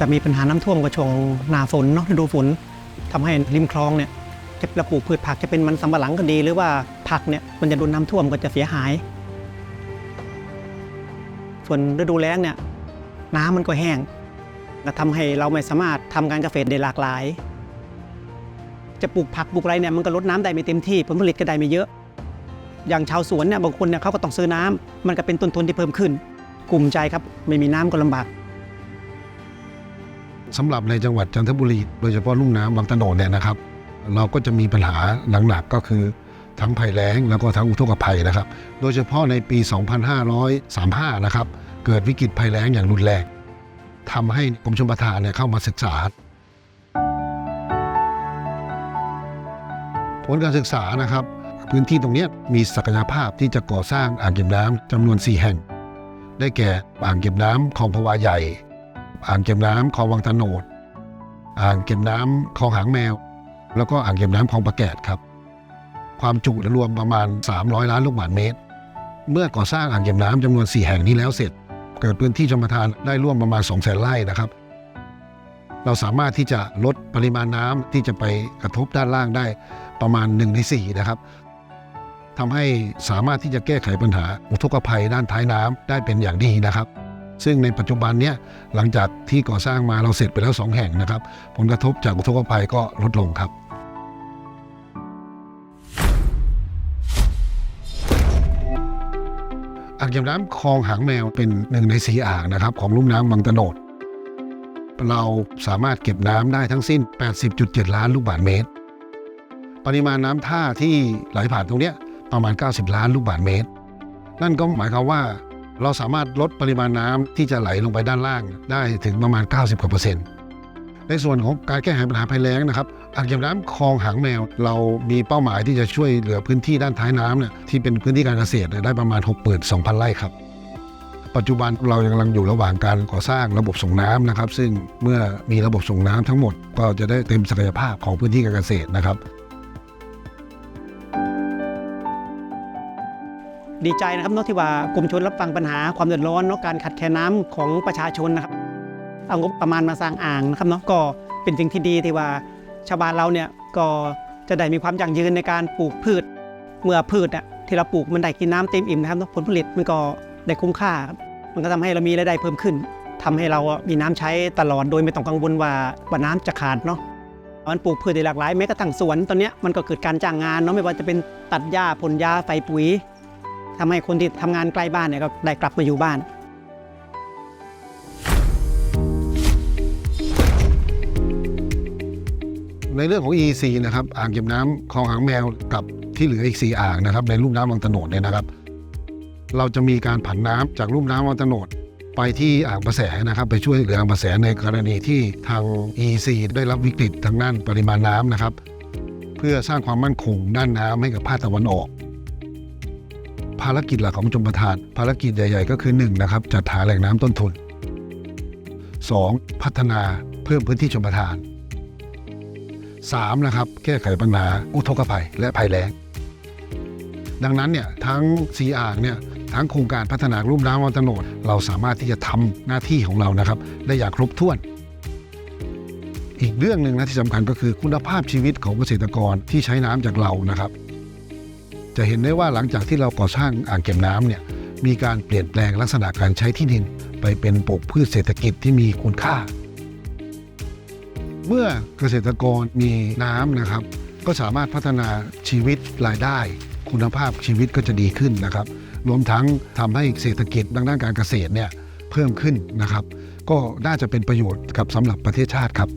จะมีปัญหาน้ำท่วมกับช่วงหนาฝนเนาะฤดูฝนทำให้ริมคลองเนี่ยจะราปลูกพืชผักจะเป็นมันสำปะหลังก็ดี หรือว่าผักเนี่ยมันจะโดนน้ำท่วมก็จะเสียหาย ส่วนฤดูแล้งเนี่ยน้ำมันก็แห้งก็ทำให้เราไม่สามารถทำการเกษตรได้หลากหลาย จะปลูกผักปลูกอะไรเนี่ยมันก็ลดน้ำได้ไม่เต็มที่ผลผลิตก็ได้ไม่เยอะ อย่างชาวสวนเนี่ยบางคนเนี่ยเขาก็ต้องซื้อน้ำมันก็เป็นต้นทุนที่เพิ่มขึ้น กลุ่มใจครับไม่มีน้ำก็ลำบาก สำหรับในจังหวัดจันทบุรี โดยเฉพาะลุ่มน้ำบางตะโนดเนี่ยนะครับ เราก็จะมีปัญหาหลักๆก็คือทั้งภัยแล้งแล้วก็ทั้งอุทกภัยนะครับ โดยเฉพาะในปี 2535 นะครับ เกิดวิกฤตภัยแล้งอย่างรุนแรงทำให้กรมชลประทานเนี่ยเข้ามาศึกษา ผลการศึกษานะครับ พื้นที่ตรงนี้มีศักยภาพที่จะก่อสร้างอ่างเก็บน้ำจำนวน 4 แห่ง ได้แก่อ่างเก็บน้ำคลองพวาใหญ่ อ่างเก็บน้ำคลองวังตะโนด อ่างเก็บน้ำคลองหางแมว แล้วก็อ่างเก็บน้ำคลองประแกดครับ ความจุรวมประมาณ 300 ล้านลูกบาศก์เมตร เมื่อก่อสร้างอ่างเก็บน้ำจำนวน 4 แห่งนี้แล้วเสร็จ เกิดพื้นที่ชมทานได้ร่วมประมาณ 2 0 0แสนไร่นะครับ เราสามารถที่จะลดปริมาณน้ำที่จะไปกระทบด้านล่างได้ประมาณ1ใน4นะครับทำให้สามารถที่จะแก้ไขปัญหาอุทกภัยด้านท้ายน้ำได้เป็นอย่างดีนะครับ ซึ่งในปัจจุบันเนี้ยหลังจากที่ก่อสร้างมาเราเสร็จไปแล้ว 2 แห่งนะครับ ผลกระทบจากอุทกภัยก็ลดลงครับ อ่างเก็บน้ำคลองหางแมวเป็นหนึ่งในสีอ่างนะครับ ของลุ่มน้ำบางตะโนด เราสามารถเก็บน้ำได้ทั้งสิ้น 80.7 ล้านลูกบาศก์เมตร ปริมาณน้ำท่าที่ไหลผ่านตรงเนี้ยประมาณ 90 ล้านลูกบาศก์เมตร นั่นก็หมายความว่า เราสามารถลดปริมาณน้ำที่จะไหลลงไปด้านล่างได้ถึงประมาณ 90กว่าเปอร์เซ็นต์ในส่วนของการแก้ไขปัญหาภัยแล้งนะครับอ่างเก็บน้ำคลองหางแมว เรามีเป้าหมายที่จะช่วยเหลือพื้นที่ด้านท้ายน้ำเนี่ยที่เป็นพื้นที่การเกษตรได้ประมาณ62,000ไร่ครับ ปัจจุบันเรายังกำลังอยู่ระหว่างการก่อสร้างระบบส่งน้ำนะครับ ซึ่งเมื่อมีระบบส่งน้ำทั้งหมดก็จะได้เต็มศักยภาพของพื้นที่การเกษตรนะครับ ดีใจนะครับเนาะที่ว่ากรมชนรับฟังปัญหาความเดือดร้อนเนาะการขาดแคลนน้ำของประชาชนนะครับเอางบประมาณมาสร้างอ่างนะครับเนาะก็เป็นสิ่งที่ดีที่ว่าชาวบ้านเราเนี่ยก็จะได้มีความยั่งยืนในการปลูกพืช เมื่อพืชอะที่เราปลูกมันได้กินน้ำเต็มอิ่มนะครับผลผลิตมันก็ได้คุ้มค่าคมันก็ทำให้เรามีรายได้เพิ่มขึ้นทำให้เรามีน้ำใช้ตลอดโดยไม่ต้องกังวลว่าว่าน้ำจะขาดเนาะมันปลูกพืชได้หลากหลายแม้กระทั่งสวนตอนนี้มันก็เกิดการจ้างงานเนาะไม่ว่าจะเป็นตัดหญ้าพ่นยาไฟปุ๋ย ทำให้คนที่ทำงานใกล้บ้านเนี่ยก็ได้กลับมาอยู่บ้านในเรื่องของ EC นะครับอ่างเก็บน้ำคลองหางแมวกับที่เหลืออีก 4 อ่างนะครับ ในลุ่มน้ำวังตะโนดเนี่ยนะครับ เราจะมีการผันน้ำจากลุ่มน้ำวังตะโนดไปที่อ่างประแสนะครับ ไปช่วยเหลืออ่างประแสในกรณีที่ทาง EEC ได้รับวิกฤตทางด้านปริมาณน้ำนะครับ เพื่อสร้างความมั่นคงด้านน้ำให้กับภาคตะวันออก ภารกิจหลักของชมประทาน ภารกิจใหญ่ ๆ ก็คือ1นะครับจัดหาแหล่งน้ำต้นทุน 2. พัฒนาเพิ่มพื้นที่ชมประทาน 3. นะครับแก้ไขปัญหาอุทกภัยและภัยแล้ง ดังนั้นเนี่ยทั้งสีอ่างเนี่ยทั้งโครงการพัฒนารูปน้ำวัตโนดเราสามารถที่จะทำหน้าที่ของเรานะครับ ได้อย่างครบถ้วน อีกเรื่องหนึ่งนะที่สำคัญก็คือคุณภาพชีวิตของเกษตรกรที่ใช้น้ำจากเรานะครับ จะเห็นได้ว่าหลังจากที่เราก่อสร้างอ่างเก็บน้ำเนี่ยมีการเปลี่ยนแปลงลักษณะการใช้ที่ดิน ไปเป็นปลูกพืชเศรษฐกิจที่มีคุณค่า เมื่อเกษตรกรมีน้ำนะครับ ก็สามารถพัฒนาชีวิตรายได้ คุณภาพชีวิตก็จะดีขึ้นนะครับ รวมทั้งทำให้เศรษฐกิจทางด้านการเกษตรเนี่ยเพิ่มขึ้นนะครับ ก็น่าจะเป็นประโยชน์กับสำหรับประเทศชาติครับ